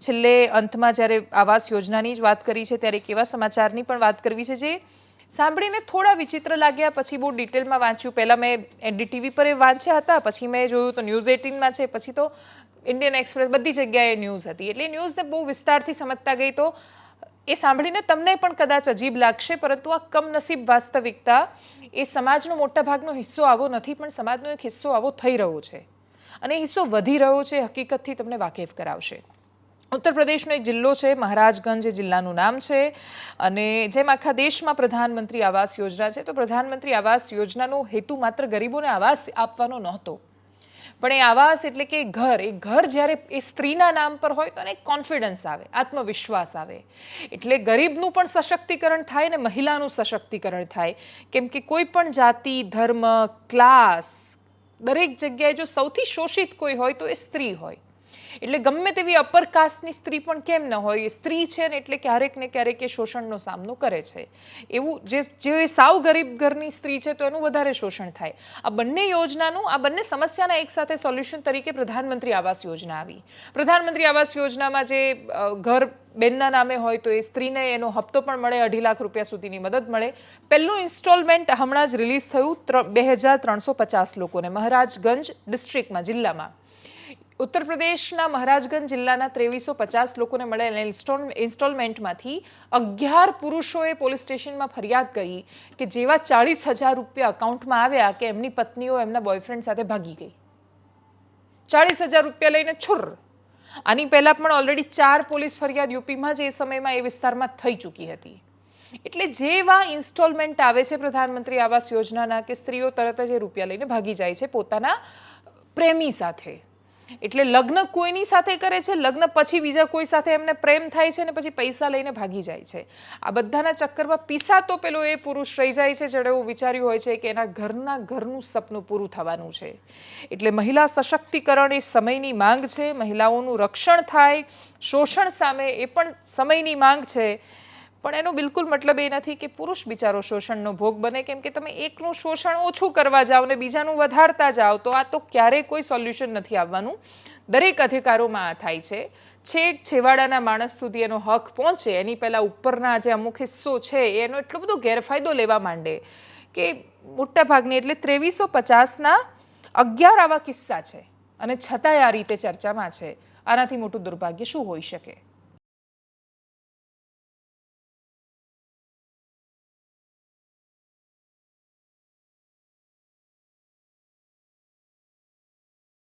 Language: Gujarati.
છેલ્લે અંતમાં જ્યારે આવાસ યોજનાની જ વાત કરી છે, ત્યારે એક એવા સમાચારની પણ વાત કરવી છે જે સાંભળીને થોડા વિચિત્ર લાગ્યા. પછી બહુ ડિટેલમાં વાંચ્યું. પહેલાં મેં એનડીટીવી પર એ વાંચ્યા હતા, પછી મેં જોયું તો ન્યૂઝ એટીનમાં છે, પછી તો ઇન્ડિયન એક્સપ્રેસ બધી જગ્યાએ ન્યૂઝ હતી. એટલે ન્યૂઝને બહુ વિસ્તારથી સમજતા ગઈ તો એ સાંભળીને તમને પણ કદાચ અજીબ લાગશે, પરંતુ આ કમનસીબ વાસ્તવિકતા એ સમાજનો મોટા ભાગનો હિસ્સો આવો નથી, પણ સમાજનો એક હિસ્સો આવો થઈ રહ્યો છે. અને હિસ્સો વધી રહ્યો છે, હકીકતથી તમને વાકેફ કરાવશે. ઉત્તર પ્રદેશનો એક જિલ્લો છે, મહારાજગંજ જિલ્લાનું નામ છે અને જેમ આખા દેશમાં પ્રધાનમંત્રી આવાસ યોજના છે, તો પ્રધાનમંત્રી આવાસ યોજનાનો હેતુ માત્ર ગરીબોને આવાસ આપવાનો નહોતો. પણ એ આવાસ એટલે કે ઘર, એ ઘર જ્યારે એ સ્ત્રીના નામ પર હોય તો એને કોન્ફિડન્સ આવે, આત્મવિશ્વાસ આવે. એટલે ગરીબનું પણ સશક્તિકરણ થાય ને મહિલાનું સશક્તિકરણ થાય. કેમ કે કોઈ પણ જાતિ, ધર્મ ક્લાસ દરેક જગ્યાએ જો સૌથી શોષિત કોઈ હોય તો એ સ્ત્રી હોય. એટલે ગમે તેવી અપર કાસ્ટની સ્ત્રી પણ કેમ ન હોય સ્ત્રી છે ને એટલે ક્યારેક ને ક્યારેક એ શોષણનો સામનો કરે છે. એવું જે જે સાવ ગરીબ ઘરની સ્ત્રી છે તો એનું વધારે શોષણ થાય. આ બંને યોજનાનું, આ બંને સમસ્યાના એકસાથે સોલ્યુશન તરીકે પ્રધાનમંત્રી આવાસ યોજના આવી. પ્રધાનમંત્રી આવાસ યોજનામાં જે ઘર બેનના નામે હોય તો એ સ્ત્રીને એનો હપ્તો પણ મળે, અઢી લાખ રૂપિયા સુધીની મદદ મળે. પહેલું ઇન્સ્ટોલમેન્ટ હમણાં જ રિલીઝ થયું બે હજાર ત્રણસો પચાસ લોકોને, મહારાજગંજ ડિસ્ટ્રિક્ટમાં, જિલ્લામાં. ઉત્તર પ્રદેશના મહારાજગંજ જિલ્લાના ત્રેવીસો પચાસ લોકોને મળેલા ઇન્સ્ટોલ, ઇન્સ્ટોલમેન્ટમાંથી અગિયાર પુરુષોએ પોલીસ સ્ટેશનમાં ફરિયાદ કરી કે જેવા ચાળીસ હજાર રૂપિયા અકાઉન્ટમાં આવ્યા કે એમની પત્નીઓ એમના બોયફ્રેન્ડ સાથે ભાગી ગઈ. ચાળીસ હજાર રૂપિયા લઈને છુર. આની પહેલાં પણ ઓલરેડી ચાર પોલીસ ફરિયાદ યુપીમાં જ એ સમયમાં એ વિસ્તારમાં થઈ ચૂકી હતી. એટલે જેવા ઇન્સ્ટોલમેન્ટ આવે છે પ્રધાનમંત્રી આવાસ યોજનાના કે સ્ત્રીઓ તરત જ એ રૂપિયા લઈને ભાગી જાય છે પોતાના પ્રેમી સાથે. એટલે લગ્ન કોઈની સાથે કરે છે, લગ્ન પછી બીજા કોઈ સાથે એમને પ્રેમ થાય છે ને પછી પૈસા લઈને ભાગી જાય છે. આ બધાના ચક્કરમાં પીસાતો પેલો એ પુરુષ રહી જાય છે, જેણે એવું વિચાર્યું હોય છે કે એના ઘરના ઘરનું સપનું પૂરું થવાનું છે. એટલે મહિલા સશક્તિકરણ એ સમયની માંગ છે, મહિલાઓનું રક્ષણ થાય, શોષણ સામે એ પણ સમયની માંગ છે. પણ એનો બિલકુલ મતલબ એ નથી કે પુરુષ બિચારો શોષણનો ભોગ બને, કેમ કે તમે એકનું શોષણ ઓછું કરવા જાઓ ને બીજાનું વધારતા જાઓ, તો આ તો ક્યારેય કોઈ સોલ્યુશન નથી આવવાનું. દરેક અધિકારોમાં આ થાય છે. છેક છેવાડાના માણસ સુધી એનો હક પહોંચે, એની પહેલાં ઉપરના જે અમુક હિસ્સો છે, એનો એટલો બધો ગેરફાયદો લેવા માંડે કે મોટાભાગની એટલે ત્રેવીસો પચાસના અગિયાર આવા કિસ્સા છે. અને છતાંય આ રીતે ચર્ચામાં છે. આનાથી મોટું દુર્ભાગ્ય શું હોઈ શકે?